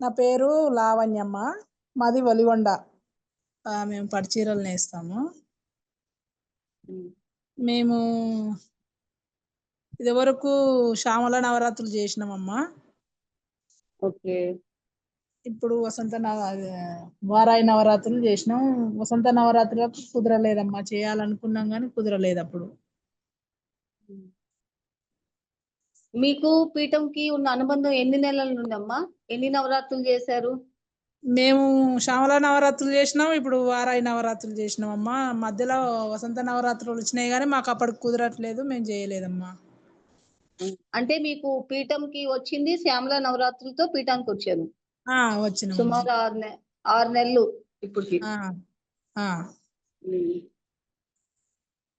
నా పేరు లావణ్యమ్మ. మాది వలిగొండ మేము పట్టుచీరలు నేస్తాము. మేము ఇదివరకు శ్యామల నవరాత్రులు చేసినామమ్మా. ఓకే. ఇప్పుడు వసంత నవ వారాయి నవరాత్రులు చేసినాం. వసంత నవరాత్రులకు కుదరలేదమ్మా. చేయాలనుకున్నాం కానీ కుదరలేదు అప్పుడు. మీకు పీఠంకి ఉన్న అనుబంధం ఎన్ని నెలల నుండి అమ్మా ఎన్ని నవరాత్రులు చేశారు? మేము శ్యామల నవరాత్రులు చేసినాం ఇప్పుడు వారాయి నవరాత్రులు చేసినాం అమ్మా మధ్యలో వసంత నవరాత్రులు వచ్చినాయి కానీ మాకు అప్పటికి కుదరట్లేదు మేము చేయలేదమ్మా. అంటే మీకు పీఠంకి వచ్చింది శ్యామల నవరాత్రులతో పీఠానికి వచ్చాను. సుమారు ఆరు నె ఆరు నెలలు ఇప్పటికి.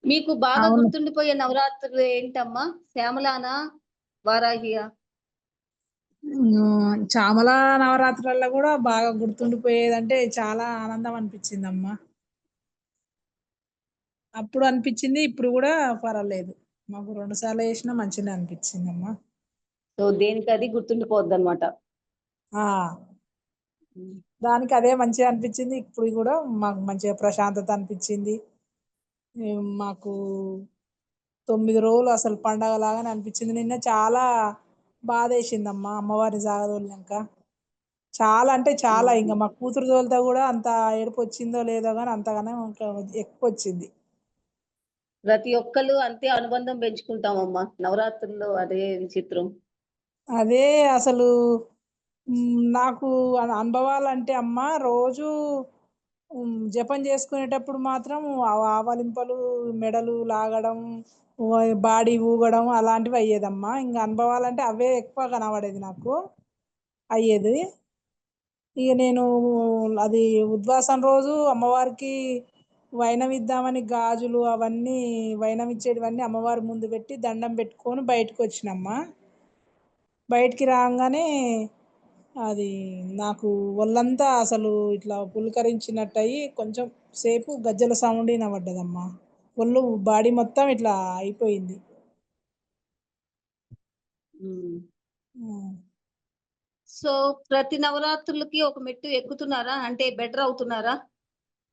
మీకు బాగా. గుర్తుండిపోయే నవరాత్రులు ఏంటమ్మా? శ్యామలానా వారాహియా? చామల నవరాత్రులలో కూడా బాగా గుర్తుండిపోయేదంటే చాలా ఆనందం అనిపించింది అమ్మా అప్పుడు అనిపించింది ఇప్పుడు కూడా పర్వాలేదు. మాకు రెండు సార్లు చేసినా మంచిగా అనిపించింది అమ్మా సో దేనికి అది గుర్తుండిపోద్ది అనమాట ఆ, దానికి అదే మంచిగా అనిపించింది. ఇప్పుడు కూడా మాకు మంచిగా ప్రశాంతత అనిపించింది. మాకు తొమ్మిది రోజులు అసలు పండగ లాగానే అనిపించింది. నిన్న చాలా బాధ వేసిందమ్మా అమ్మవారిని జాగదోలినాక చాలా అంటే చాలా. ఇంకా మా కూతురు తోలితే కూడా అంత ఏడుపు వచ్చిందో లేదో కానీ అంతగానే ఇంకా ఎక్కువ వచ్చింది. ప్రతి ఒక్కళ్ళు అంతే అనుబంధం పెంచుకుంటామమ్మా. నవరాత్రుల్లో అదే విచిత్రం. అదే అసలు నాకు అనుభవాలు అనుభవాలంటే అమ్మ రోజు జపం చేసుకునేటప్పుడు మాత్రం ఆవలింపలు మెడలు లాగడం బాడీ ఊగడం అలాంటివి అయ్యేదమ్మా. ఇంకా అనుభవాలంటే అవే ఎక్కువ కనబడేది నాకు. అయ్యేది. ఇక నేను అది ఉద్వాసం రోజు అమ్మవారికి వైనం ఇద్దామని గాజులు అవన్నీ వైనం ఇచ్చేటివన్నీ అమ్మవారి ముందు పెట్టి దండం పెట్టుకొని బయటకు వచ్చినమ్మా బయటికి రాగానే అది నాకు ఒళ్ళంతా అసలు ఇట్లా పులకరించినట్టు అయ్యి కొంచెం సేపు గజ్జల సౌండ్ వినబడ్డదమ్మా. ఒళ్ళు బాడీ మొత్తం ఇట్లా అయిపోయింది. సో ప్రతి నవరాత్రులకి ఒక మెట్టు ఎక్కుతున్నారా? అంటే బెటర్ అవుతున్నారా?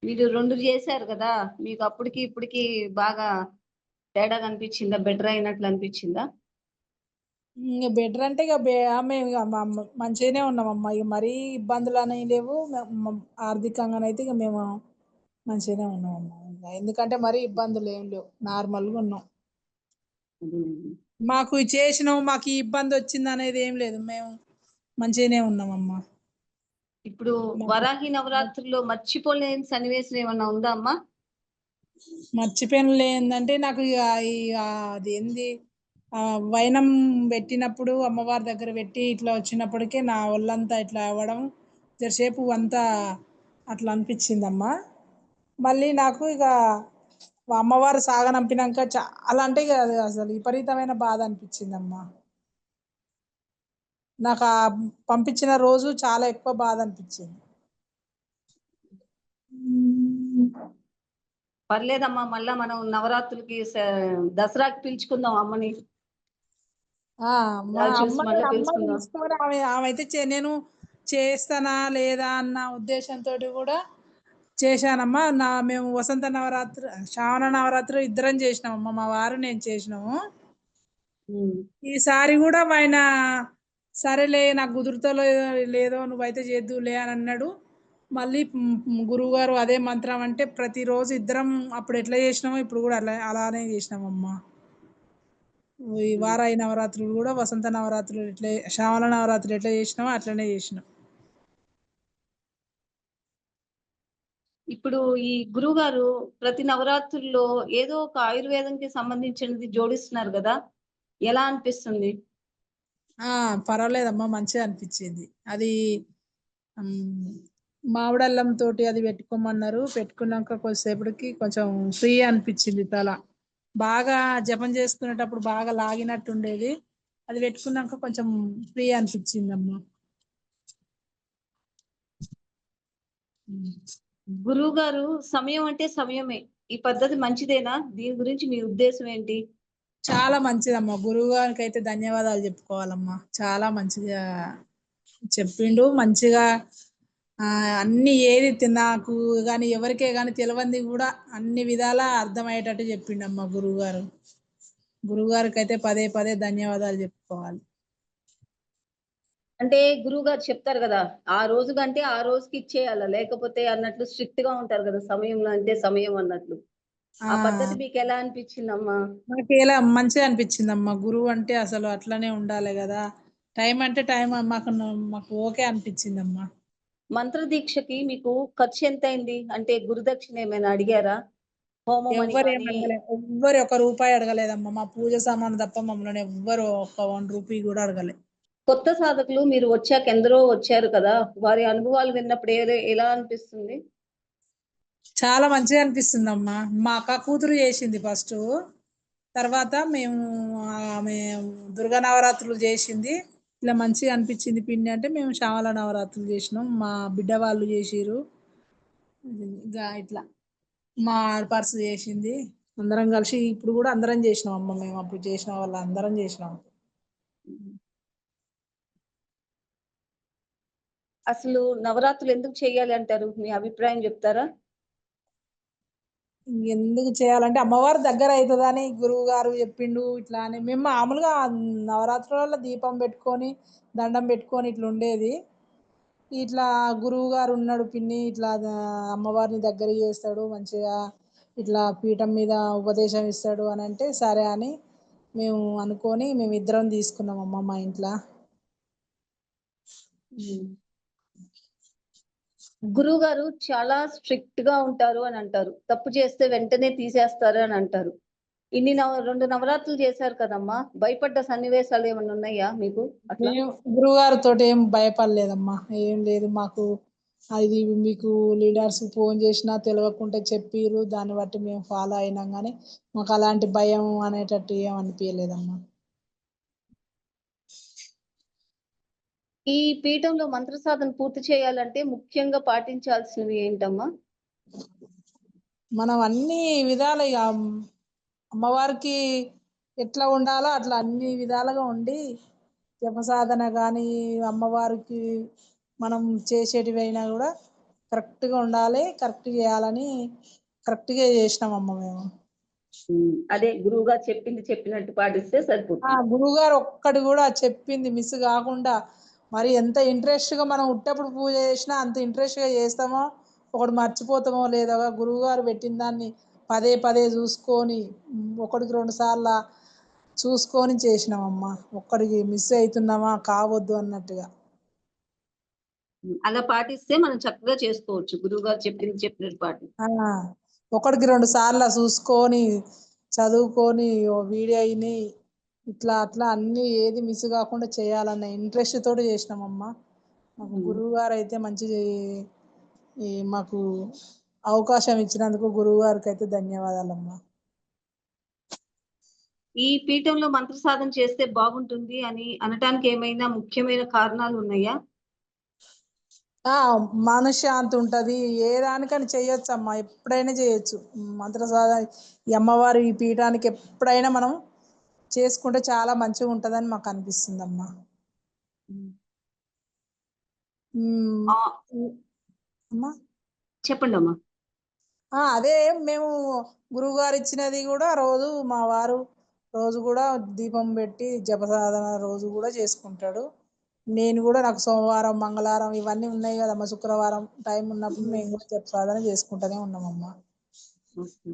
మీరు రెండు చేశారు కదా మీకు అప్పటికి ఇప్పటికి బాగా తేడా కనిపించిందా? బెటర్ అయినట్లు అనిపించిందా? ఇంకా బెటర్ అంటే ఇక బే మేము ఇక మ- మ- మంచిగానే ఉన్నామమ్మా ఇక మరీ ఇబ్బందులు అనేవి లేవు ఆర్థికంగానైతే ఇక మేము మంచిగానే ఉన్నామమ్మా ఇంకా ఎందుకంటే మరీ ఇబ్బందులు ఏం లేవు. నార్మల్గా ఉన్నాం. మాకు చేసినాం మాకు ఈ ఇబ్బంది వచ్చింది అనేది ఏం లేదు. మేము మంచిగానే ఉన్నామమ్మా ఇప్పుడు వరాహి నవరాత్రుల్లో మర్చిపోలేని సన్నివేశం ఏమన్నా ఉందా అమ్మా? మర్చిపోయిన ఏంటంటే నాకు అది ఏంది? వైనం పెట్టినప్పుడు అమ్మవారి దగ్గర పెట్టి ఇట్లా వచ్చినప్పటికే నా ఒళ్ళంతా ఇట్లా అవ్వడం జరసేపు అంతా అట్లా అనిపించిందమ్మా. మళ్ళీ నాకు ఇక అమ్మవారు సాగనంపినాక చాలా అంటే ఇక అసలు విపరీతమైన బాధ అనిపించిందమ్మా. నాకు ఆ పంపించిన రోజు చాలా ఎక్కువ బాధ అనిపించింది. పర్లేదమ్మా మళ్ళా మనం నవరాత్రులకి దసరాకి పిలుచుకుందాం అమ్మని. ఆమె అయితే నేను చేస్తానా లేదా అన్న ఉద్దేశంతో కూడా చేశానమ్మా. నా మేము వసంత నవరాత్రి శ్రావణ నవరాత్రి ఇద్దరం చేసినామమ్మా. మా వారు నేను చేసినాము. ఈసారి కూడా ఆయన సరేలే నాకు కుదురుతో లేదో నువ్వైతే చేద్దులే అని అన్నాడు. మళ్ళీ గురువుగారు అదే మంత్రం అంటే ప్రతిరోజు ఇద్దరం అప్పుడు ఎట్లా చేసినామో ఇప్పుడు కూడా అలా అలానే చేసినామమ్మా. ఈ వారాయి నవరాత్రులు కూడా వసంత నవరాత్రులు ఎట్లా శ్రావణ నవరాత్రులు ఎట్లా చేసినామో అట్లనే చేసినాం. ఇప్పుడు ఈ గురువు గారు ప్రతి నవరాత్రుల్లో ఏదో ఒక ఆయుర్వేదంకి సంబంధించినది జోడిస్తున్నారు కదా? ఎలా అనిపిస్తుంది? ఆ పర్వాలేదమ్మా మంచిగా అనిపించింది. అది మామిడల్లం తోటి అది పెట్టుకోమన్నారు. పెట్టుకున్నాక కొద్దిసేపటికి కొంచెం ఫ్రీ అనిపించింది తల. బాగా జపం చేసుకునేటప్పుడు బాగా లాగినట్టు ఉండేది. అది పెట్టుకున్నాక కొంచెం ఫ్రీ అనిపించిందమ్మా. గురువు గారు సమయం అంటే సమయమే. ఈ పద్ధతి మంచిదేనా? దీని గురించి మీ ఉద్దేశం ఏంటి? చాలా మంచిదమ్మా. గురువు గారికి అయితే ధన్యవాదాలు చెప్పుకోవాలమ్మా. చాలా మంచిగా చెప్పిండు. మంచిగా ఆ, అన్ని ఏది నాకు కానీ ఎవరికే కానీ తెలియంది కూడా అన్ని విధాలా అర్థమయ్యేటట్టు చెప్పిండమ్మా గురువు గారు. గురువు గారికి అయితే పదే పదే ధన్యవాదాలు చెప్పుకోవాలి. అంటే గురువు గారు చెప్తారు కదా ఆ రోజు కంటే ఆ రోజుకి ఇచ్చేయాల? లేకపోతే అన్నట్లు స్ట్రిక్ట్గా ఉంటారు కదా సమయంలో అంటే సమయం అన్నట్లు. ఆ పద్ధతి మీకు ఎలా అనిపించిందమ్మా? నాకు ఎలా మంచిగా అనిపించిందమ్మా. గురువు అంటే అసలు అట్లనే ఉండాలి కదా. టైం అంటే టైం మాకు మాకు ఓకే అనిపించిందమ్మా. మంత్ర దీక్షకి మీకు ఖర్చు ఎంత అయింది అంటే గురుదక్షిణ ఏమైనా అడిగారా? ఎవ్వరు ఒక రూపాయి అడగలేదమ్మా. మా పూజ సామాను తప్ప మమ్మల్ని ఎవ్వరు ఒక వన్ రూపీ కూడా అడగలేదు కొత్త సాధకులు మీరు వచ్చాక ఎందరో వచ్చారు కదా. వారి అనుభవాలు విన్నప్పుడు ఏదో ఎలా అనిపిస్తుంది? చాలా మంచిగా అనిపిస్తుంది అమ్మా మా అక్క కూతురు చేసింది ఫస్ట్. తర్వాత మేము ఆమె దుర్గా నవరాత్రులు చేసింది. ఇలా మంచిగా అనిపించింది పిండి అంటే మేము శ్యామల నవరాత్రులు చేసినాం. మా బిడ్డ వాళ్ళు చేసిరు ఇంకా ఇట్లా మా ఆడపడుచు చేసింది. అందరం కలిసి ఇప్పుడు కూడా అందరం చేసినాం అమ్మ మేము. అప్పుడు చేసిన వాళ్ళు అందరం చేసినాం. అసలు నవరాత్రులు ఎందుకు చేయాలి అంటారు? మీ అభిప్రాయం చెప్తారా? ఎందుకు చేయాలంటే అమ్మవారి దగ్గర అవుతుందని గురువు గారు చెప్పిండు ఇట్లా అని. మేము మామూలుగా నవరాత్రులలో దీపం పెట్టుకొని దండం పెట్టుకొని ఇట్లా ఉండేది. ఇట్లా గురువు గారు ఉన్నాడు పిన్ని ఇట్లా అమ్మవారిని దగ్గర చేస్తాడు మంచిగా ఇట్లా పీఠం మీద ఉపదేశం ఇస్తాడు అని అంటే సరే అని మేము అనుకొని మేము ఇద్దరం తీసుకున్నాం అమ్మ మా ఇంట్లో. గురువు గారు చాలా స్ట్రిక్ట్గా ఉంటారు అని అంటారు. తప్పు చేస్తే వెంటనే తీసేస్తారు అని అంటారు. ఇన్ని నవ రెండు నవరాత్రులు చేశారు కదమ్మా. భయపడ్డ సన్నివేశాలు ఏమైనా ఉన్నాయా మీకు? గురువు గారితో ఏం భయపడలేదమ్మా. ఏం లేదు. మాకు అది మీకు లీడర్స్ ఫోన్ చేసినా తెలియకుండా చెప్పిర్రు. దాన్ని బట్టి మేము ఫాలో అయినాం కానీ మాకు అలాంటి భయం అనేటట్టు ఏం అనిపించలేదమ్మా ఈ పీఠంలో మంత్ర సాధన పూర్తి చేయాలంటే ముఖ్యంగా పాటించాల్సినవి ఏంటమ్మా? మనం అన్ని విధాలు ఇక అమ్మవారికి ఎట్లా ఉండాలో అట్లా అన్ని విధాలుగా ఉండి జపసాధన కానీ అమ్మవారికి మనం చేసేటివైనా కూడా కరెక్ట్గా ఉండాలి కరెక్ట్ చేయాలని కరెక్ట్గా చేసినామమ్మ మేము. అదే గురువు గారు చెప్పింది చెప్పినట్టు పాటిస్తే ఆ సరిపోతుంది గురువుగారు ఒక్కటి కూడా చెప్పింది మిస్ కాకుండా మరి ఎంత ఇంట్రెస్ట్గా మనం ఉట్టప్పుడు పూజ చేసినా అంత ఇంట్రెస్ట్గా చేస్తామో ఒకటి మర్చిపోతామో లేదో గురువుగారు పెట్టిన దాన్ని పదే పదే చూసుకొని ఉమ్, ఒకటికి రెండు సార్లు చూసుకొని చేసినామమ్మా. ఒక్కడికి మిస్ అవుతున్నామా కావద్దు అన్నట్టుగా. అలా పాటిస్తే మనం చక్కగా చేసుకోవచ్చు. గురువు గారు చెప్పింది చెప్పినట్టు పాటి ఆ, ఒకటికి రెండు సార్లు చూసుకొని చదువుకొని వీడియో అయిని ఇట్లా అట్లా అన్ని ఏది మిస్ కాకుండా చేయాలన్న ఇంట్రెస్ట్ తోటి చేసినామమ్మా. మాకు. గురువు గారు అయితే మంచి మాకు అవకాశం ఇచ్చినందుకు గురువు గారికి అయితే ధన్యవాదాలమ్మా. ఈ పీఠంలో మంత్ర సాధన చేస్తే బాగుంటుంది అని అనటానికి ఏమైనా ముఖ్యమైన కారణాలు ఉన్నాయా? ఆ మనశ్శాంతి ఉంటది. ఏ దానికని చేయొచ్చు అమ్మా ఎప్పుడైనా చేయొచ్చు. మంత్ర సాధన ఈ అమ్మవారి ఈ పీఠానికి ఎప్పుడైనా మనం చేసుకుంటే చాలా మంచిగా ఉంటదని మాకు అనిపిస్తుంది అమ్మా. చెప్పండి అమ్మా. అదే మేము గురువు గారు ఇచ్చినది కూడా రోజు మా వారు రోజు కూడా దీపం పెట్టి జపసాధన రోజు కూడా చేసుకుంటాడు. నేను కూడా నాకు సోమవారం మంగళవారం ఇవన్నీ ఉన్నాయి కదమ్మా శుక్రవారం టైం ఉన్నప్పుడు మేము కూడా జపసాధన చేసుకుంటూనే ఉన్నామమ్మా ఓకే.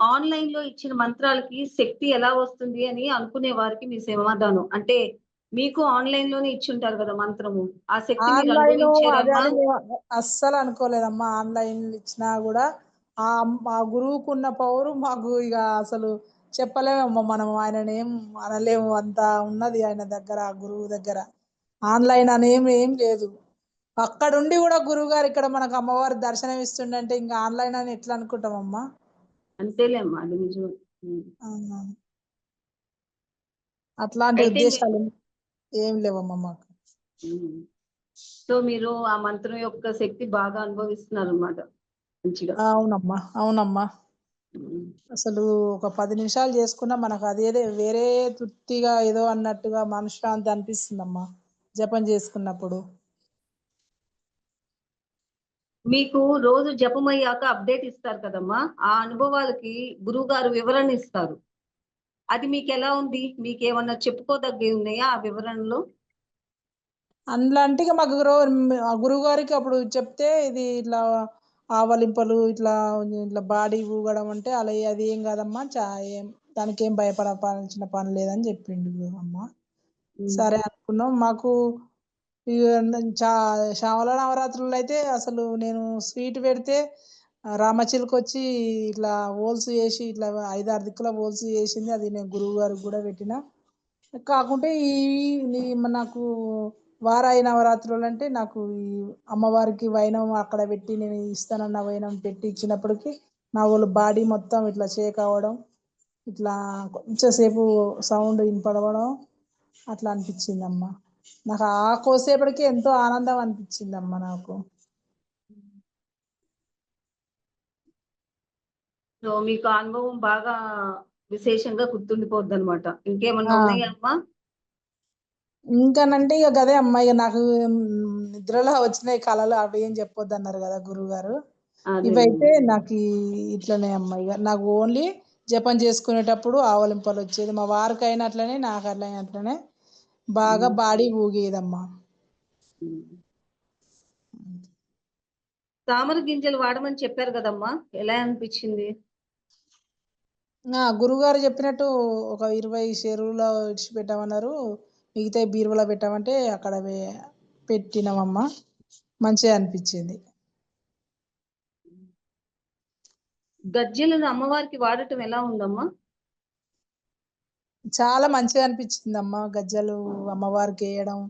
ఆన్లైన్లో ఇచ్చిన మంత్రాలకి శక్తి ఎలా వస్తుంది అని అనుకునే వారికి మీ సమాధానం అంటే మీకు ఆన్లైన్లోనే ఇచ్చి ఉంటారు కదా మంత్రము. ఆ శక్తి అస్సలు అనుకోలేదమ్మా ఆన్లైన్ ఇచ్చినా కూడా. ఆ మా గురువుకు ఉన్న పవరు మాకు ఇక అసలు చెప్పలేమమ్మా మనం ఆయన ఏం అనలేము. అంత ఉన్నది ఆయన దగ్గర ఆ గురువు దగ్గర. ఆన్లైన్ అనేం ఏం లేదు. అక్కడుండి కూడా గురువు గారు ఇక్కడ మనకు అమ్మవారి దర్శనం ఇస్తుండంటే ఇంకా ఆన్లైన్ అని ఎట్లా అనుకుంటామమ్మా? అంతేలే అమ్మా అది నిజం. అట్లాంటి ఉద్దేశాలు ఏం లేవమ్మా మాకు. సో మీరు ఆ మంత్రం యొక్క శక్తి బాగా అనుభవిస్తున్నారు అనమాట మంచిగా అవునమ్మా అవునమ్మా. అసలు ఒక పది నిమిషాలు చేసుకున్నా మనకు అదేదే వేరే తృప్తిగా ఏదో అన్నట్టుగా మనశ్శాంతి అనిపిస్తుందమ్మా జపం చేసుకున్నప్పుడు మీకు రోజు జపం అయ్యాక అప్డేట్ ఇస్తారు కదమ్మా. ఆ అనుభవాలకి గురువు గారు వివరణ ఇస్తారు. అది మీకు ఎలా ఉంది? మీకు ఏమన్నా చెప్పుకోదగ్గవి ఉన్నాయా ఆ వివరణలో? అందులో అంటే ఇక మాకు గురువు గారికి అప్పుడు చెప్తే ఇది ఇట్లా ఆవలింపలు ఇట్లా ఇట్లా బాడీ ఊగడం అంటే అలా అది ఏం కాదమ్మా. చా ఏం దానికి ఏం భయపడాల్సిన పని లేదని చెప్పిండు అమ్మ. సరే అనుకున్నాం. మాకు శ్యామల నవరాత్రులు అయితే అసలు నేను స్వీట్ పెడితే ఆ వచ్చి ఇట్లా హోల్స్ చేసి ఇట్లా ఐదారు దిక్కుల హోల్స్ చేసింది. అది నేను గురువు గారికి కూడా పెట్టిన. కాకుంటే ఈ నాకు వారాయి నవరాత్రులు అంటే నాకు ఈ అమ్మవారికి వైనం అక్కడ పెట్టి నేను ఇస్తానన్న వైనం పెట్టి ఇచ్చినప్పటికీ నా వాళ్ళు బాడీ మొత్తం ఇట్లా షేక్ అవ్వడం ఇట్లా కొంచెంసేపు సౌండ్ వినపడవడం అట్లా అనిపించిందమ్మా. నాకు ఆ కోసేపటికి ఎంతో ఆనందం అనిపించిందమ్మా నాకు. సో మీకు అనుభవం బాగా విశేషంగా గుర్తుండిపోద్ది అనమాట ఇంకేమన్నా అమ్మా? ఇంకానంటే ఇక గదే అమ్మాయి ఇక నాకు నిద్రలో వచ్చినాయి కళలు అవి ఏం చెప్పొద్దు అన్నారు కదా గురువు గారు ఇవైతే నాకు ఇట్లనే అమ్మాయి ఇక నాకు ఓన్లీ జపం చేసుకునేటప్పుడు ఆవలింపలు వచ్చేది. మా వారికి అయినట్లనే నాకు అట్లనే అట్లనే. బాగా బాడీ ఊగేదమ్మా. తామర గింజలు వాడమని చెప్పారు కదమ్మా. ఎలా అనిపించింది? ఆ గురువుగారు చెప్పినట్టు ఒక ఇరవై చెరువులో ఇడిచిపెట్టామన్నారు. మిగతా బీరువలో పెట్టామంటే అక్కడ పెట్టినామమ్మా. మంచిగా అనిపించింది. గజ్జెలను అమ్మవారికి వాడటం ఎలా ఉందమ్మా? చాలా మంచిగా అనిపించిందమ్మా. గజ్జలు అమ్మవారికి వేయడం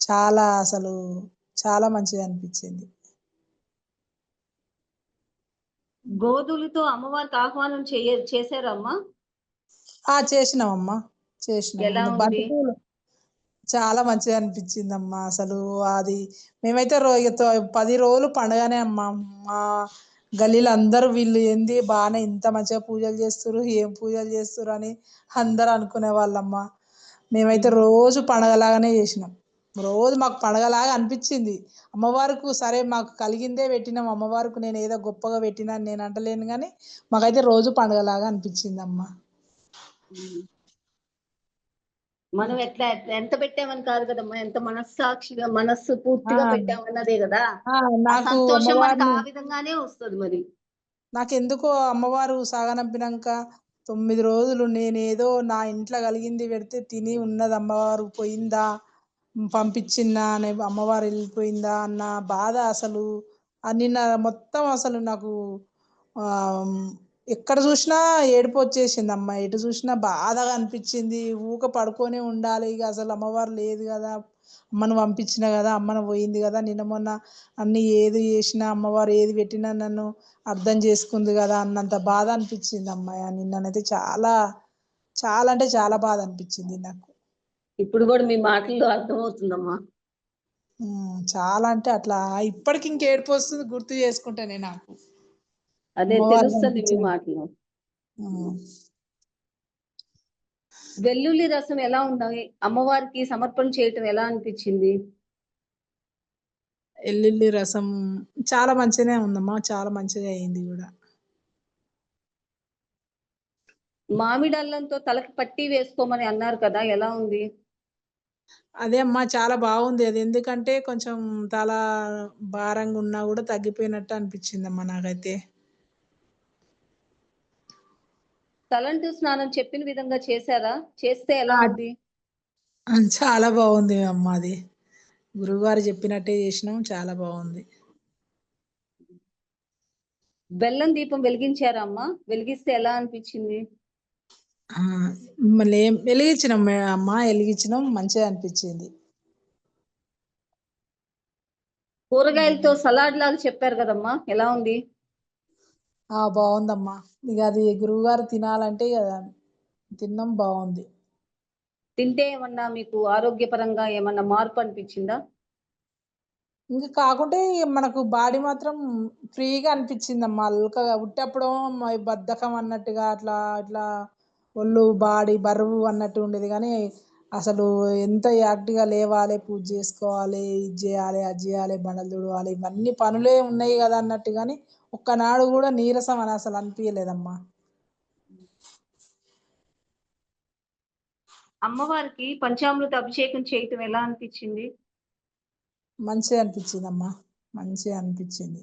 చాలా అసలు చాలా మంచిగా అనిపించింది. గోధులతో అమ్మవారికి ఆహ్వానం చేయ చేశారమ్మా? ఆ చేసినామమ్మా. చేసినాం. చాలా మంచిగా అనిపించిందమ్మా. అసలు అది మేమైతే రో పది రోజులు పండగనే అమ్మా. మా గల్లీలో అందరూ వీళ్ళు ఏంది? బాగానే ఇంత మంచిగా పూజలు చేస్తుర్రు. ఏం పూజలు చేస్తుర్రు అని అందరూ అనుకునే వాళ్ళమ్మ. మేమైతే రోజు పండగలాగానే చేసినాం. రోజు మాకు పండగలాగా అనిపించింది. అమ్మవారికి సరే మాకు కలిగిందే పెట్టినాం. అమ్మవారికి నేను ఏదో గొప్పగా పెట్టినా నేను అంటలేను కానీ మాకైతే రోజు పండగలాగా అనిపించింది అమ్మ మనం ఎట్లా ఎంత పెట్టామని కాదు కదమ్మా ఎంత మనస్సాక్షిగా మనస్సు పూర్తిగా. పెట్టామన్నదే కదా. సంతోషం మనకు ఆ విధంగానే వస్తుంది మరి. నాకెందుకో అమ్మవారు సాగనంపినాక తొమ్మిది రోజులు నేనేదో నా ఇంట్లో కలిగింది పెడితే తిని ఉన్నది అమ్మవారు పోయిందా పంపించిందా అనే అమ్మవారు వెళ్ళిపోయిందా అన్న బాధ అసలు. నిన్న మొత్తం అసలు నాకు ఎక్కడ చూసినా ఏడుపు వచ్చేసింది అమ్మ. ఎటు చూసినా బాధగా అనిపించింది. ఊక పడుకొనే ఉండాలి. ఇక అసలు అమ్మవారు లేదు కదా. అమ్మను పంపించిన కదా. అమ్మను పోయింది కదా. నిన్న మొన్న అన్ని ఏది చేసినా అమ్మవారు ఏది పెట్టినా నన్ను అర్థం చేసుకుంది కదా అన్నంత బాధ అనిపించింది అమ్మాయి నిన్ననైతే చాలా చాలా అంటే చాలా బాధ అనిపించింది నాకు. ఇప్పుడు కూడా మీ మాటల్లో అర్థమవుతుందమ్మా. చాలా అంటే అట్లా. ఇప్పటికి ఇంక ఏడుపు వస్తుంది గుర్తు చేసుకుంటేనే నాకు. అదే తెలుస్తుంది మీ మాటలో. వెల్లుల్లి రసం ఎలా ఉండాలి? అమ్మవారికి సమర్పణ చేయటం ఎలా అనిపించింది? ఎల్లుల్లి రసం చాలా మంచిగానే ఉందమ్మా చాలా మంచిగా అయింది కూడా. మామిడి అల్లంతో తలకి పట్టి వేసుకోమని అన్నారు కదా ఎలా ఉంది? అదే అమ్మా చాలా బాగుంది. అది ఎందుకంటే కొంచెం తల భారంగా ఉన్నా కూడా తగ్గిపోయినట్టు అనిపించింది అమ్మా నాకైతే. తలంటు స్నానం చెప్పిన విధంగా చేశారా? చేస్తే ఎలా ఆ, చాలా బాగుంది అమ్మా అది. గురువుగారు చెప్పినట్టే చేసినాం చాలా బాగుంది. బెల్లం దీపం వెలిగించారా అమ్మా? వెలిగిస్తే ఎలా అనిపించింది? మళ్ళీ వెలిగించినాం అమ్మా వెలిగించినాం మంచిగా అనిపించింది. కూరగాయలతో సలాడ్ లాగా చెప్పారు కదమ్మా ఎలా ఉంది? ఆ బాగుందమ్మా ఇక అది గురువుగారు తినాలంటే ఇక తిన్నాం బాగుంది తింటే ఏమన్నా మీకు ఆరోగ్యపరంగా ఏమన్నా మార్పు అనిపించిందా? ఇంకా కాకుంటే మనకు బాడీ మాత్రం ఫ్రీగా అనిపించింది అమ్మా అల్కగా ఉట్టప్పుడు బద్ధకం అన్నట్టుగా అట్లా ఇట్లా ఒళ్ళు బాడీ బరువు అన్నట్టు ఉండేది. కానీ అసలు ఎంత యాక్టివ్గా లేవాలి పూజ చేసుకోవాలి ఇది చేయాలి అది చేయాలి బండలు తుడవాలి ఇవన్నీ పనులే ఉన్నాయి కదా అన్నట్టుగాని ఒక్కనాడు కూడా నీరసం అని అసలు అనిపియలేదమ్మా. అమ్మవారికి పంచామృత అభిషేకం చేయటం ఎలా అనిపించింది? మంచిగా అనిపించింది అమ్మా మంచిగా అనిపించింది.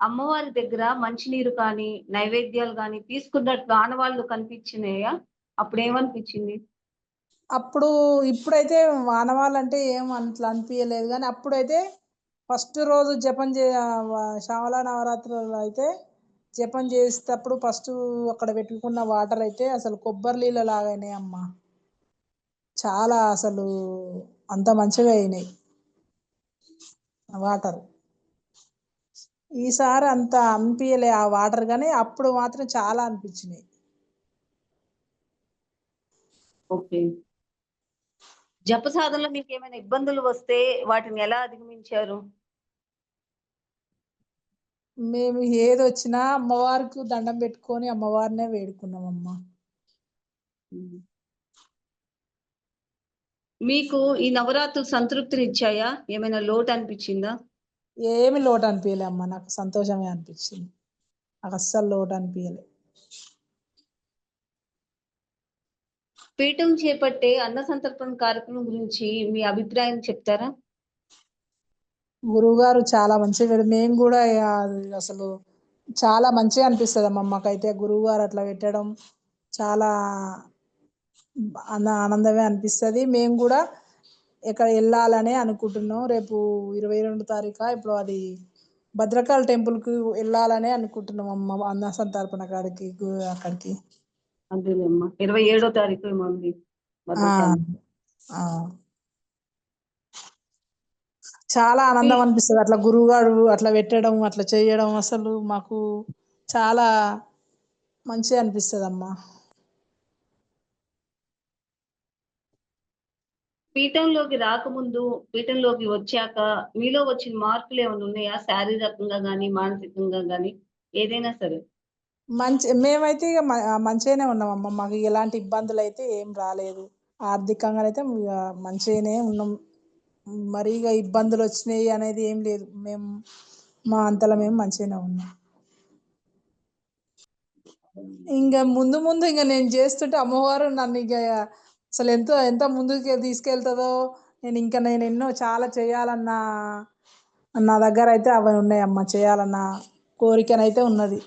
అమ్మవారి దగ్గర మంచినీరు కానీ నైవేద్యాలు కానీ తీసుకున్నట్లు ఆనవాళ్ళు కనిపించినాయా? అప్పుడు ఏమనిపించింది? అప్పుడు ఇప్పుడైతే వానవాళ్ళంటే ఏం అట్లా అనిపించలేదు కానీ అప్పుడైతే ఫస్ట్ రోజు జపం చే శ్యామల నవరాత్రులు అయితే జపం చేసేటప్పుడు ఫస్ట్ అక్కడ పెట్టుకున్న వాటర్ అయితే అసలు కొబ్బరి నీళ్ళ లాగానే అమ్మ. చాలా అసలు అంత మంచిగా అయినాయి. వాటర్. ఈసారి అంత అనిపించలే ఆ వాటర్ కానీ అప్పుడు మాత్రం చాలా అనిపించినాయి. ఓకే. జప సాధనలో మీకు ఏమైనా ఇబ్బందులు వస్తే వాటిని ఎలా అధిగమించారు? మేము ఏది వచ్చినా అమ్మవారికి దండం పెట్టుకొని అమ్మవారినే వేడుకున్నాం అమ్మా. మీకు ఈ నవరాత్రులు సంతృప్తిని ఇచ్చాయా? ఏమైనా లోటు అనిపించిందా? ఏమి లోటు అనిపించలే అమ్మా. నాకు సంతోషమే అనిపించింది. నాకు అస్సలు లోటు అనిపించలే పీఠం చేపట్టే అన్న సంతర్పణ కార్యక్రమం గురించి మీ అభిప్రాయం చెప్తారా? గురువు గారు చాలా మంచిగా మేము కూడా అసలు చాలా మంచిగా అనిపిస్తుంది అమ్మ. మాకైతే గురువు గారు అట్లా పెట్టడం చాలా ఆన ఆనందమే అనిపిస్తుంది. మేము కూడా ఇక్కడ వెళ్ళాలని అనుకుంటున్నాం. రేపు ఇరవై రెండు తారీఖు ఇప్పుడు అది భద్రకాళి టెంపుల్కు వెళ్ళాలని అనుకుంటున్నాం అమ్మ. అన్న సంతర్పణ కాడికి అక్కడికి. ఇరవై ఏడో తారీఖు ఏమో ఉంది ఆ, భద్రకాళి. ఆ. చాలా ఆనందం అనిపిస్తుంది. అట్లా గురువు గారు అట్లా పెట్టడం అట్లా చేయడం అసలు మాకు చాలా మంచిగా అనిపిస్తుంది అమ్మా పీఠంలోకి రాకముందు పీఠంలోకి వచ్చాక మీలో వచ్చిన మార్పులు ఏమైనా ఉన్నాయా? శారీరకంగా గానీ మానసికంగా గానీ ఏదైనా సరే. మంచి మేమైతే ఇక మంచిగానే ఉన్నామమ్మా. మాకు ఎలాంటి ఇబ్బందులు అయితే ఏం రాలేదు. ఆర్థికంగా అయితే మంచిగానే ఉన్నాం. మరీ ఇక ఇబ్బందులు వచ్చినాయి అనేది ఏం లేదు. మేము మా అంతలో మేము మంచిగానే ఉన్నాం. ఇంకా ముందు ముందు ఇంకా నేను చేస్తుంటే అమ్మవారు నన్ను ఇక అసలు ఎంతో ఎంత ముందుకు తీసుకెళ్తుందో నేను ఇంకా నేను ఎన్నో చాలా చేయాలన్న నా దగ్గర అయితే అవి ఉన్నాయమ్మా చేయాలన్న కోరికనైతే ఉన్నది.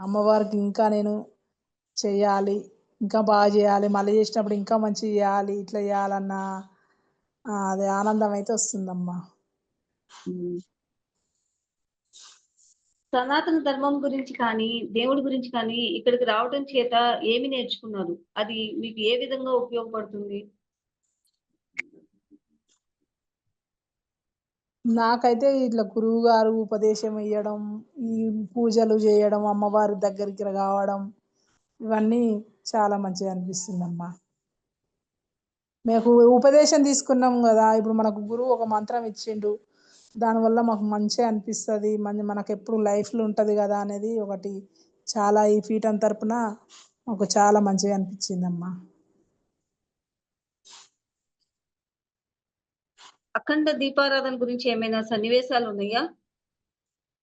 అమ్మవారికి ఇంకా నేను చెయ్యాలి ఇంకా బాగా చేయాలి. మళ్ళీ చేసినప్పుడు ఇంకా మంచి చేయాలి. ఇట్లా చేయాలన్న అదే ఆనందం అయితే వస్తుందమ్మా. సనాతన ధర్మం గురించి కానీ దేవుడి గురించి కానీ ఇక్కడికి రావడం చేత ఏమి నేర్చుకున్నారు? అది మీకు ఏ విధంగా ఉపయోగపడుతుంది? నాకైతే ఇట్లా గురువు గారు ఉపదేశం ఇవ్వడం ఈ పూజలు చేయడం అమ్మవారి దగ్గరికి రావడం ఇవన్నీ చాలా మంచిగా అనిపిస్తుందమ్మా. మేము ఉపదేశం తీసుకున్నాం కదా ఇప్పుడు మనకు గురువు ఒక మంత్రం ఇచ్చిండు. దానివల్ల మాకు మంచిగా అనిపిస్తుంది. మన మనకు ఎప్పుడు లైఫ్లో ఉంటుంది కదా అనేది ఒకటి చాలా ఈ పీఠం తరపున మాకు చాలా మంచిగా అనిపించిందమ్మా. అఖండ దీపారాధన గురించి ఏమైనా సన్నివేశాలు ఉన్నాయా?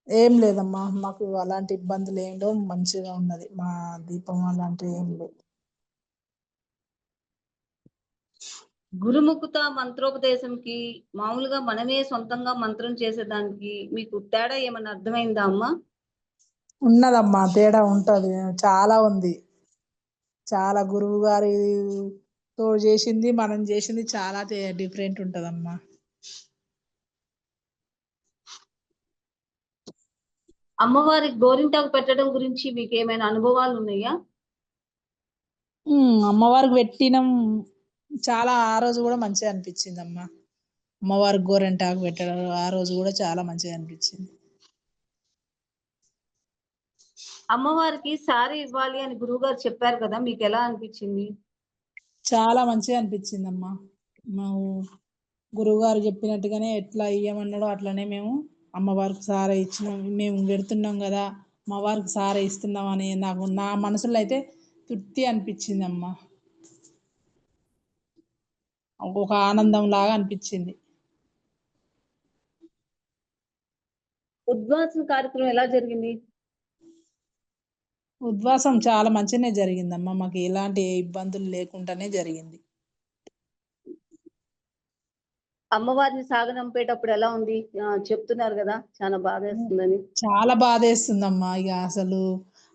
ఏం లేదమ్మా మాకు అలాంటి ఇబ్బందులు ఏం లేవు మంచిగా ఉన్నది. మా దీపం అలాంటివి ఏం లేవు గురుముఖత మంత్రోపదేశంకి మామూలుగా మనమే సొంతంగా మంత్రం చేసేదానికి మీకు తేడా ఏమైనా అర్థమైందా అమ్మా? ఉన్నదమ్మా తేడా ఉంటది. చాలా ఉంది. చాలా గురువు గారి తో చేసింది మనం చేసింది చాలా డిఫరెంట్ ఉంటదమ్మా. అమ్మవారికి గోరింటాకు పెట్టడం గురించి మీకు ఏమైనా అనుభవాలు ఉన్నాయా? అమ్మవారికి పెట్టినం చాలా ఆ రోజు కూడా మంచిగా అనిపించింది అమ్మా అమ్మవారికి గోరెంటాకు పెట్టడం ఆ రోజు కూడా చాలా మంచిగా అనిపించింది. అమ్మవారికి సారీ ఇవ్వాలి అని గురువు గారు చెప్పారు కదా మీకు ఎలా అనిపించింది? చాలా మంచిగా అనిపించింది అమ్మా మేము గురువుగారు చెప్పినట్టుగానే ఎట్లా ఇయ్యమన్నాడో అట్లనే మేము అమ్మవారికి సారా ఇచ్చినాం మేము పెడుతున్నాం కదా అమ్మవారికి సారా ఇస్తున్నాం అని నాకు నా మనసులో అయితే తృప్తి అనిపించింది అమ్మా. ఒక ఆనందం లాగా అనిపించింది. ఉద్వాసన కార్యక్రమం ఎలా జరిగింది? ఉద్వాసం చాలా మంచిగానే జరిగిందమ్మా. మాకు ఎలాంటి ఇబ్బందులు లేకుండానే జరిగింది. అమ్మవారిని సాగనంపేటప్పుడు ఎలా ఉంది? చెప్తున్నారు కదా చాలా బాధ వేస్తుందని చాలా బాధేస్తుందమ్మా ఇక అసలు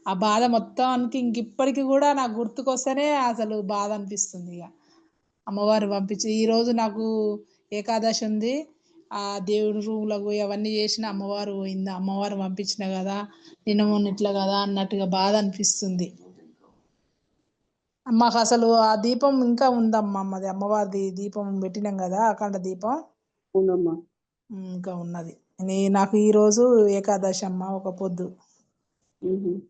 ఆ బాధ మొత్తానికి ఇంక ఇప్పటికి కూడా నాకు గుర్తుకొస్తేనే అసలు బాధ అనిపిస్తుంది ఇక అమ్మవారు పంపించి ఈరోజు నాకు ఏకాదశి ఉంది. ఆ దేవుడి రూములకు పోయి అవన్నీ చేసిన అమ్మవారు పోయింది. అమ్మవారు పంపించిన కదా నిన్న మొన్న ఇట్లా కదా అన్నట్టుగా బాధ అనిపిస్తుంది. మాకు అసలు ఆ దీపం ఇంకా ఉందమ్మా మాది అమ్మవారిది దీపం పెట్టినాం కదా అఖండ దీపం. అవునమ్మా. ఇంకా ఉన్నది. నే- నాకు ఈ రోజు ఏకాదశి అమ్మ ఒక పొద్దు. మ్మ్.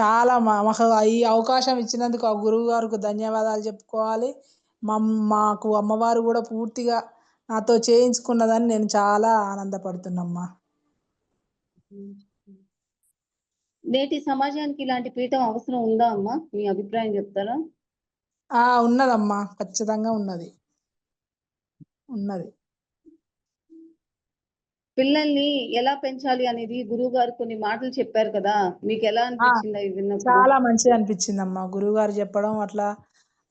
చాలా మా- మాకు ఈ అవకాశం ఇచ్చినందుకు ఆ గురువు గారికి ధన్యవాదాలు చెప్పుకోవాలి. మా మాకు అమ్మవారు కూడా పూర్తిగా నాతో చేయించుకున్నదని నేను చాలా ఆనందపడుతున్నమ్మా. నేటి సమాజానికి ఇలాంటి పీఠం అవసరం ఉందా అమ్మా? మీ అభిప్రాయం చెప్తారా? ఆ ఉన్నదమ్మా. ఖచ్చితంగా ఉన్నది. ఉన్నది. పిల్లల్ని ఎలా పెంచాలి అనేది గురువు గారు కొన్ని మాటలు చెప్పారు కదా. మీకు ఎలా అనిపించింది చాలా మంచిగా అనిపించింది అమ్మా గురువు గారు చెప్పడం అట్లా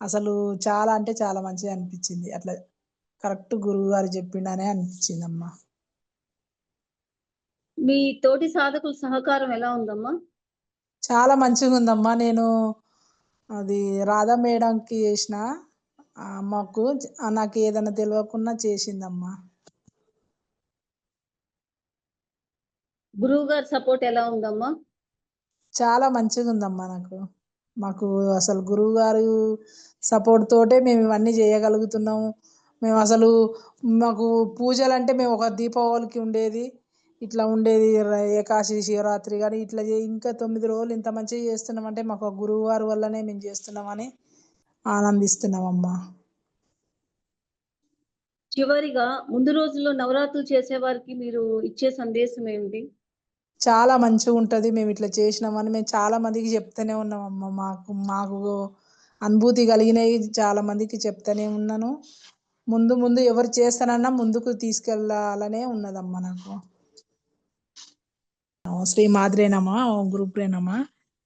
అసలు చాలా అంటే చాలా మంచిగా అనిపించింది. అట్లా కరెక్ట్ గురువు గారు చెప్పిండనే అనిపించింది అమ్మా మీ తోటి సాధకుల సహకారం ఎలా ఉందమ్మా? చాలా మంచిగా ఉందమ్మా. నేను అది రాధా మేడంకి చేసిన ఆ అమ్మకు ఆ నాకు ఏదైనా తెలియకుండా చేసిందమ్మా. గురువు గారి సపోర్ట్ ఎలా ఉందమ్మా? చాలా మంచిగా ఉందమ్మా నాకు. మాకు అసలు గురువు గారు సపోర్ట్ తోటే మేము ఇవన్నీ చేయగలుగుతున్నాము. మేము అసలు మాకు పూజలు అంటే మేము ఒక దీపావళికి ఉండేది. ఇట్లా ఉండేది ఏకాశి శివరాత్రి కానీ ఇట్లా ఇంకా తొమ్మిది రోజులు ఇంత మంచిగా చేస్తున్నామంటే మాకు ఆ గురువు గారి వల్లనే మేము చేస్తున్నామని ఆనందిస్తున్నామమ్మా. చివరిగా ముందు రోజుల్లో నవరాత్రులు చేసే వారికి మీరు ఇచ్చే సందేశం ఏమిటి? చాలా మంచిగా ఉంటుంది మేము ఇట్లా చేసినామని మేము చాలా మందికి చెప్తూనే ఉన్నామమ్మా మాకు మాకు అనుభూతి కలిగినవి చాలా మందికి చెప్తూనే ఉన్నాను. ముందు ముందు ఎవరు చేస్తానన్నా ముందుకు తీసుకెళ్ళాలనే ఉన్నదమ్మా నాకు. శ్రీ మాదిరేనమ్మా గ్రూప్ రేనమ్మా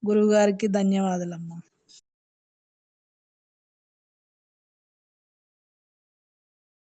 గురువు గారికి ధన్యవాదాలమ్మా.